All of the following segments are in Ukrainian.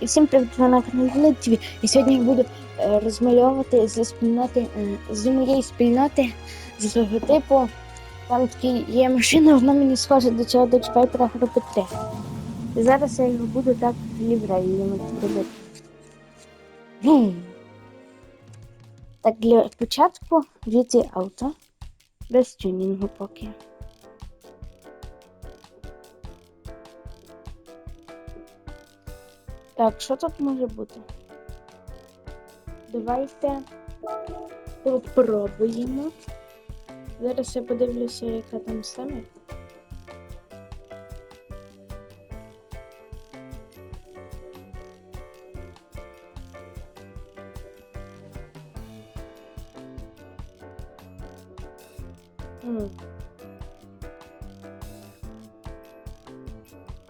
І всім привіт на каналі ТВ. І сьогодні я буду е, розмальовувати зі спільноти е, з моєї спільноти з логотипу. Там такий є машина, вона мені схожа до цього до Пайпера групи 3. І зараз я його буду так ліврею робити. Так, для початку GT авто. Без тюнінгу поки. Так, що тут може бути? Давайте попробуємо. Зараз я подивлюся, яка там саме.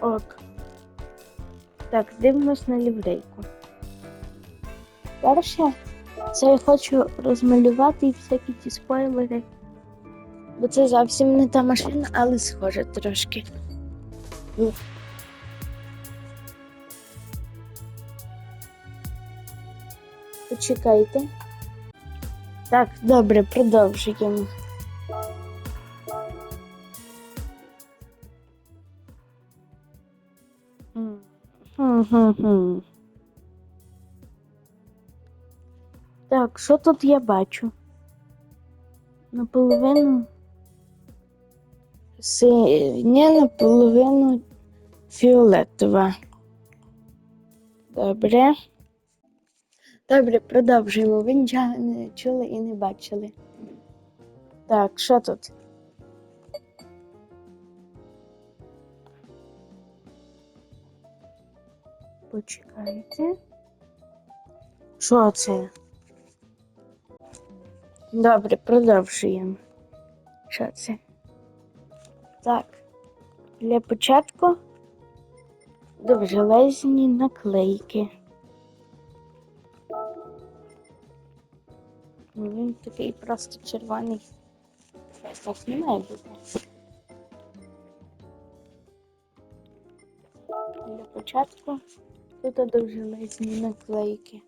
Ок. Так, дивимось на ліврейку. Перше, це я хочу розмалювати всякі ті спойлери. Бо це зовсім не та машина, але схоже трошки. Ну. Почекайте. Так, добре, продовжуємо. М. Хм-хм-хм. Так, що тут я бачу? Наполовину синя, наполовину фіолетова. Добре. Добре, продовжуємо. Ви нічого не чули і не бачили. Так, що тут? Почекайте. Що це? Добре, продовжуємо. Що це? Так. Для початку довжелезні наклейки. Ну, Він такий просто червоний. Так не має бути. Для початку тут довжелезні наклейки.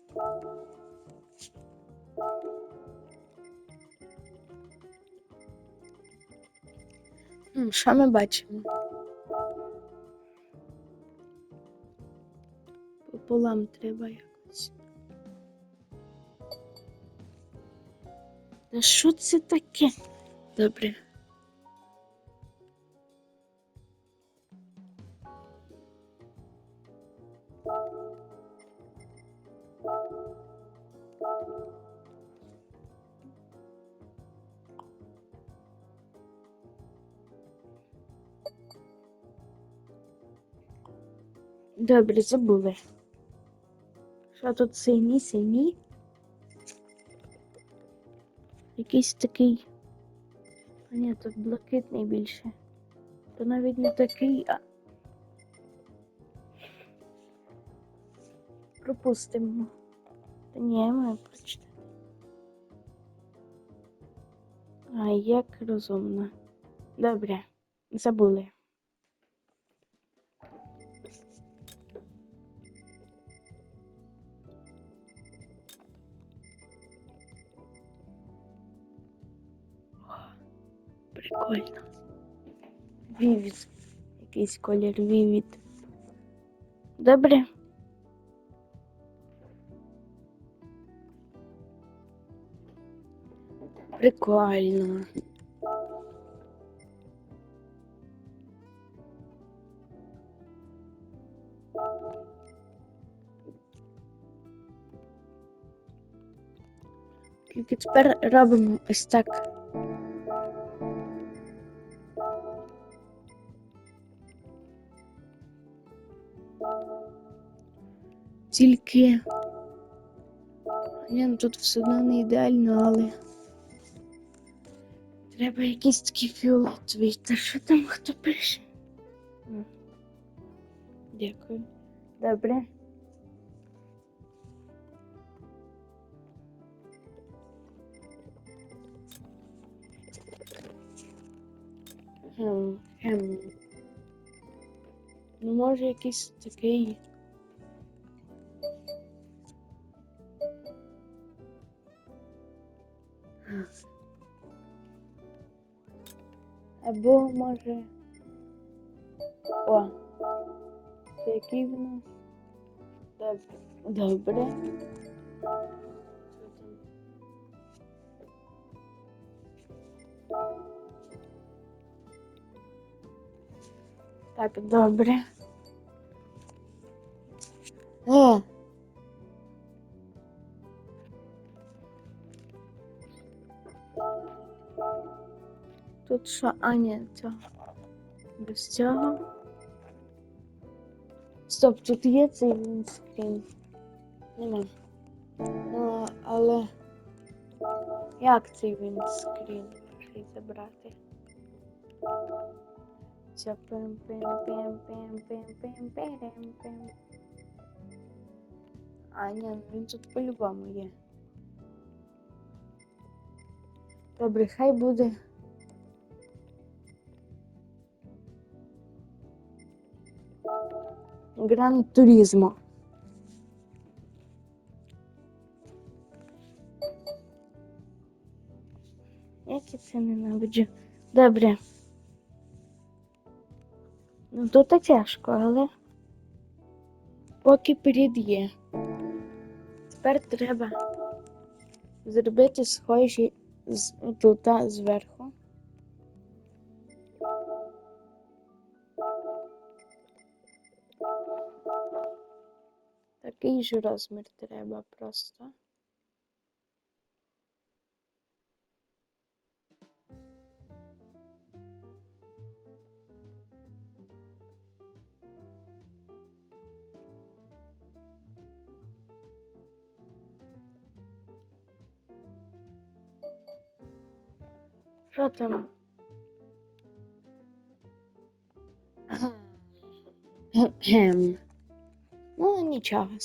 Що ми бачимо? Пополам треба якось. Та що це таке? Добре. Добре, забули. Що тут синій, синій? Якийсь такий. А ні, тут блакитний більше. То навіть не такий, а. Пропустимо. Та ні, я маю прочитати. А як розумно. Добре, забули. Прикольно. Вівід. Якийсь колір вівід. Добре. Прикольно. Тільки тепер робимо ось так. Тільки. Ні, ну тут все одно не ідеально, але. Треба якийсь такий фіолетовий. Та що там хто пише? Дякую. Добре. Хм, хм. Ну, може, якийсь такий Або може. О. Який в нас? Добре. Так, добре. Е. Тут що? А, ні, цього. Без цього. Стоп, тут є цей вінскрін. Нема. Ну, але. Як цей вінскрін можна забрати? Пим пим пим пим пим пим пим пим пим А, ні, ну він тут по-любому є. Добре, хай буде. Гран Туризмо. Як я це ненавиджу. Добре. Ну тут тяжко, але поки перед є. Тепер треба зробити схожі з тут зверху. Такий же розмір треба просто. Що там? Гем. Ну, нічого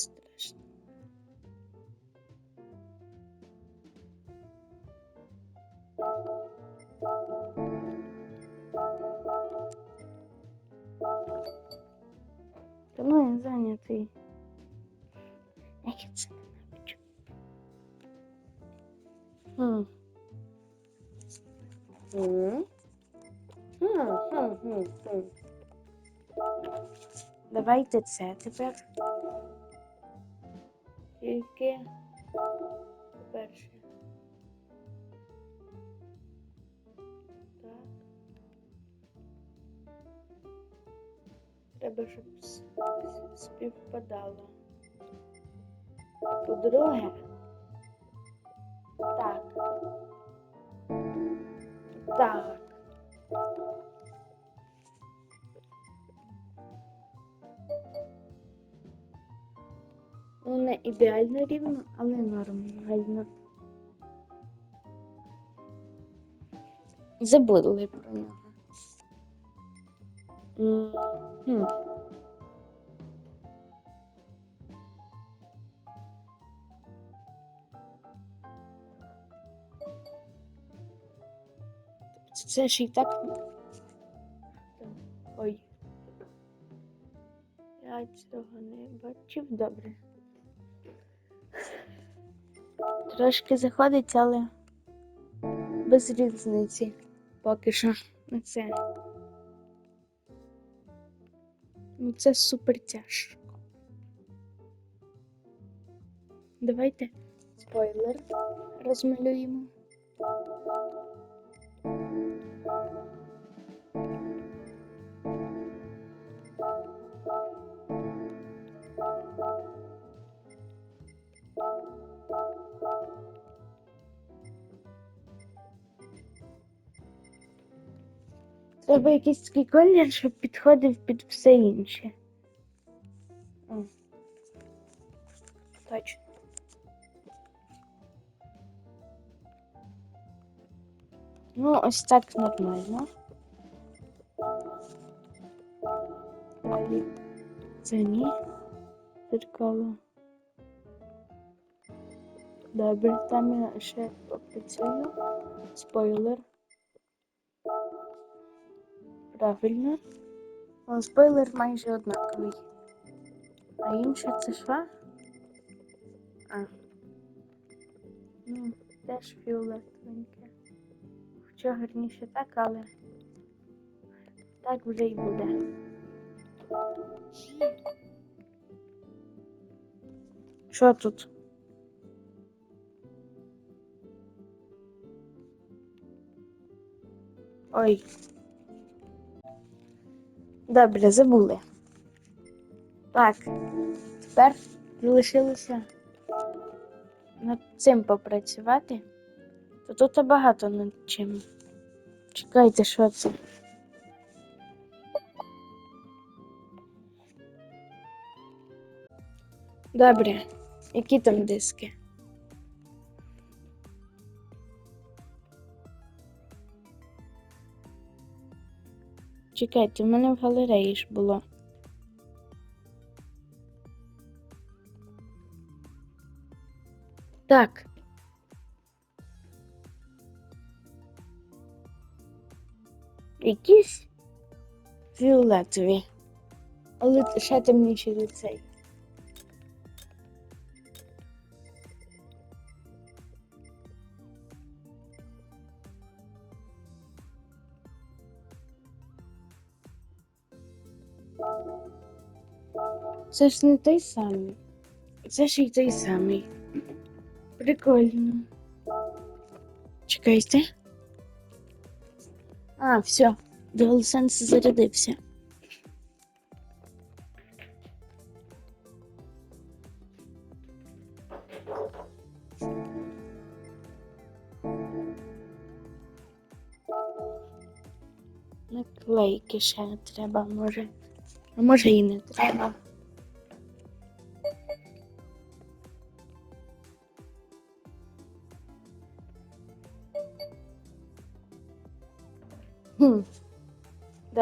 Хм. Хм. Хм, хм. Давайте це тепер. Тільки перше. Так. Треба, щоб співпадало. По-друге. Так. Так. Ну, не ідеально рівно, але нормально. Забули про нього. Це ж і так. Ой. Я цього не бачив добре. Трошки заходить, але без різниці. Поки що на це. Ну це супер тяжко. Давайте спойлер розмалюємо. Треба якийсь такий колір, щоб підходив під все інше. Точно. Ну, ось так нормально. Це ні. Зеркало. Добре, там я ще попрацюю. Спойлер. Правильно. О, спойлер майже однаковий. А інше це що? А. Ну. теж фіолетовеньке. Хоча гарніше так, але так вже й буде. Що тут? Ой. Добре, забули. Так, тепер залишилося над цим попрацювати. То тут багато над чим. Чекайте, що це? Добре, які там диски? Чекайте, в мене в галереї ж було. Так. Якісь фіолетові. Але ще темніші за цей. Це ж не той самий. Це ж і той самий. Прикольно. Чекайте. А, все. DualSense зарядився. Наклейки ще треба, може. А може і не треба.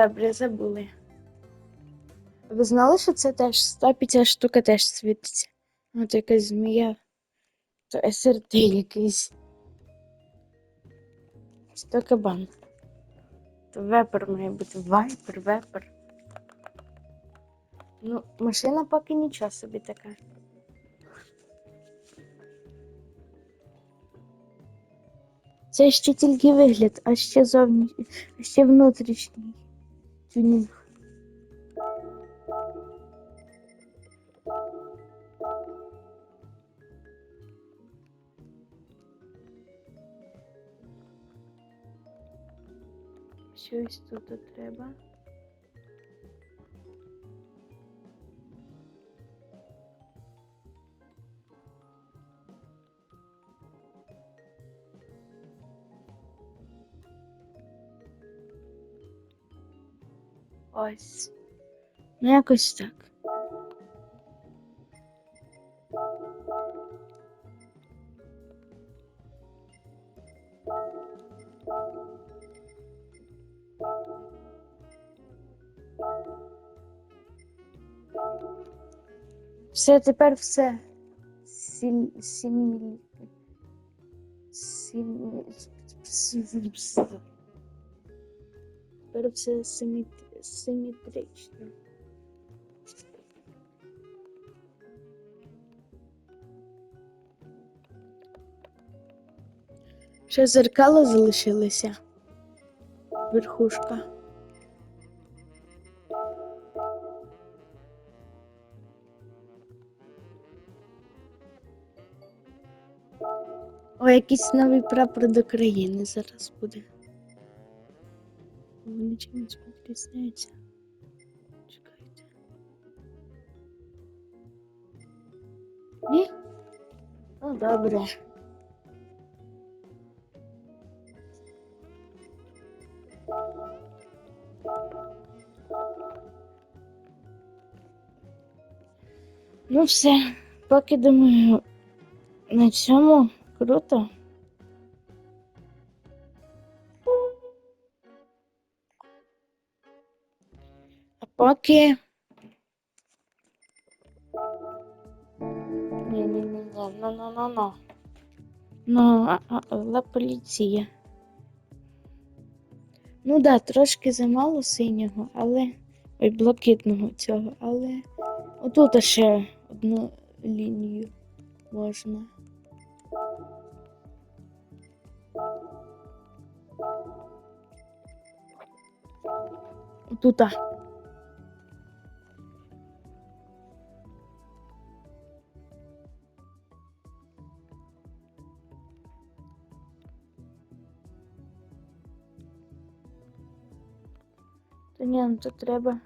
Добре, забули. Ви знали, що це теж та ця штука теж світиться? От якась змія. То СРТ якийсь. То кабан. То вепер має бути. Вайпер, вепер. Ну, машина поки нічого собі така. Це ще тільки вигляд, а ще зовні, а ще внутрішній тюнінг. Щось тут треба. Ось. Ну, якось так. Все, тепер все. Сім... Сім... Сім... Тепер все симет... симетрично. Ще зеркало залишилося. Верхушка. О, якийсь новий прапор до країни зараз буде. Вони чимось відрізняються. Чекайте. Ні? Ну, добре. Ну все, поки думаю, на цьому круто. Поки. Ні-ні-ні, ну-ну-ну-ну. Ну, а, а, ла поліція. Ну да, трошки замало синього, але. Ой, блакитного цього, але. Отут ще одну лінію можна. Тута. Ні, ну треба.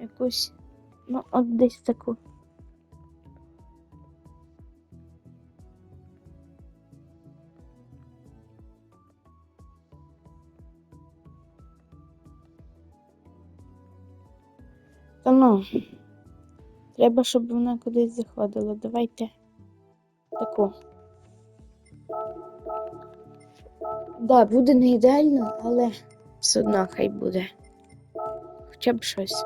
Якусь, ну, от десь таку. Та ну, треба, щоб вона кудись заходила. Давайте таку. Да, буде не ідеально, але все одно хай буде. Хоча б щось.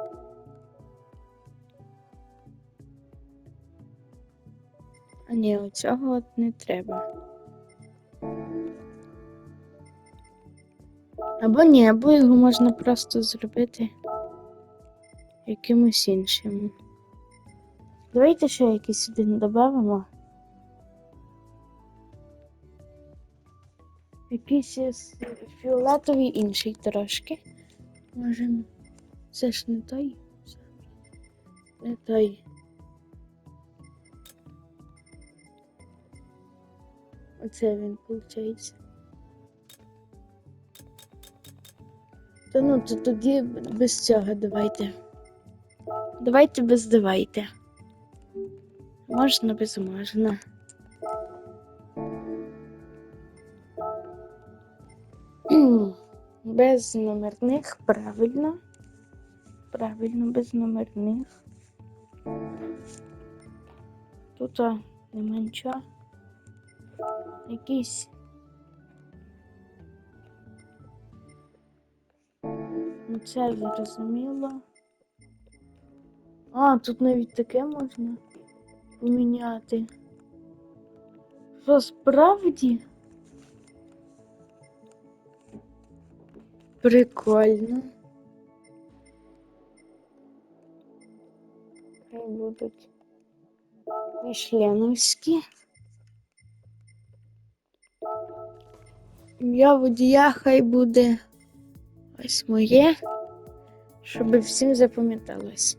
А ні, оцього от не треба. Або ні, або його можна просто зробити якимось іншим. Давайте ще якийсь один додамо. Якийсь фіолетовий інший трошки. Можемо. Це ж не той. Не той. Оце він виходить. Та ну, то тоді без цього давайте. Давайте без давайте. Можна без можна. Без номерних, правильно. Правильно, без номерних. Тут а, нема нічого. Якийсь. Ну, це зрозуміло. А, тут навіть таке можна поміняти. Що справді? Прикольно. Хай будуть мішленовські. Ім'я водія хай буде ось моє, щоб всім запам'яталось.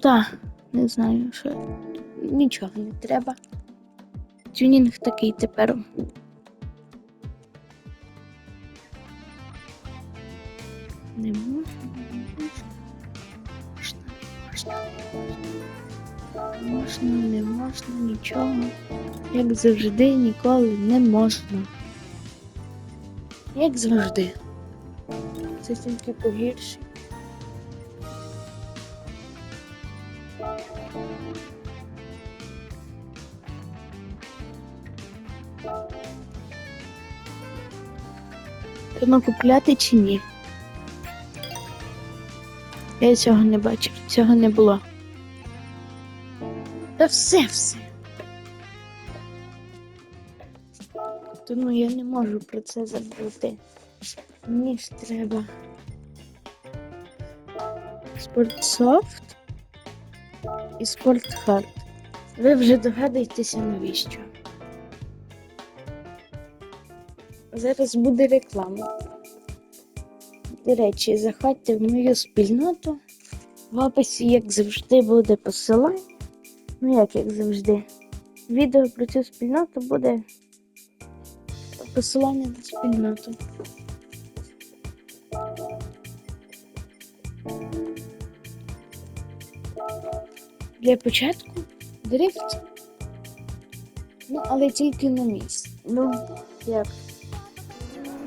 Так, не знаю, що нічого не треба. Тюнінг такий тепер. Не можна, не можна. Можна, можна. Можна, не можна, нічого. Як завжди, ніколи не можна. Як завжди. Це тільки погірше. Треба купляти чи ні? Я цього не бачив, цього не було. Та все, все. Тому я не можу про це забути. Мені ж треба. Спортсофт і спортхард. Ви вже догадуєтеся навіщо. Зараз буде реклама. До речі, заходьте в мою спільноту. В описі, як завжди, буде посилання. Ну, як як завжди. Відео про цю спільноту буде посилання на спільноту. Для початку дрифт. Ну, але тільки на місці. Ну, як?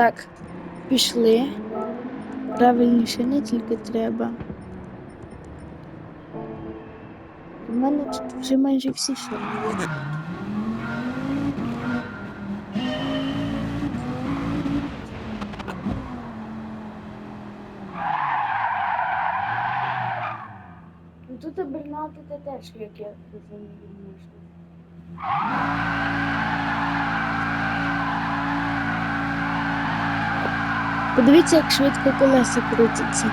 Так, пішли. Правильніше не тільки треба. У мене тут вже майже всі шини. Ну тут обернати те теж, як я розумію, можна. Подивіться, як швидко колеса крутяться.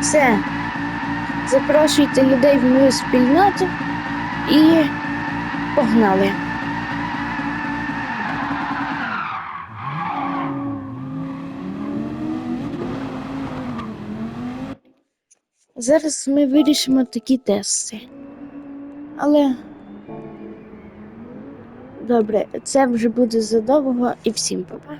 Все. Запрошуйте людей в мою спільноту і погнали. Зараз ми вирішимо такі тести. Але добре, це вже буде задовго і всім папа.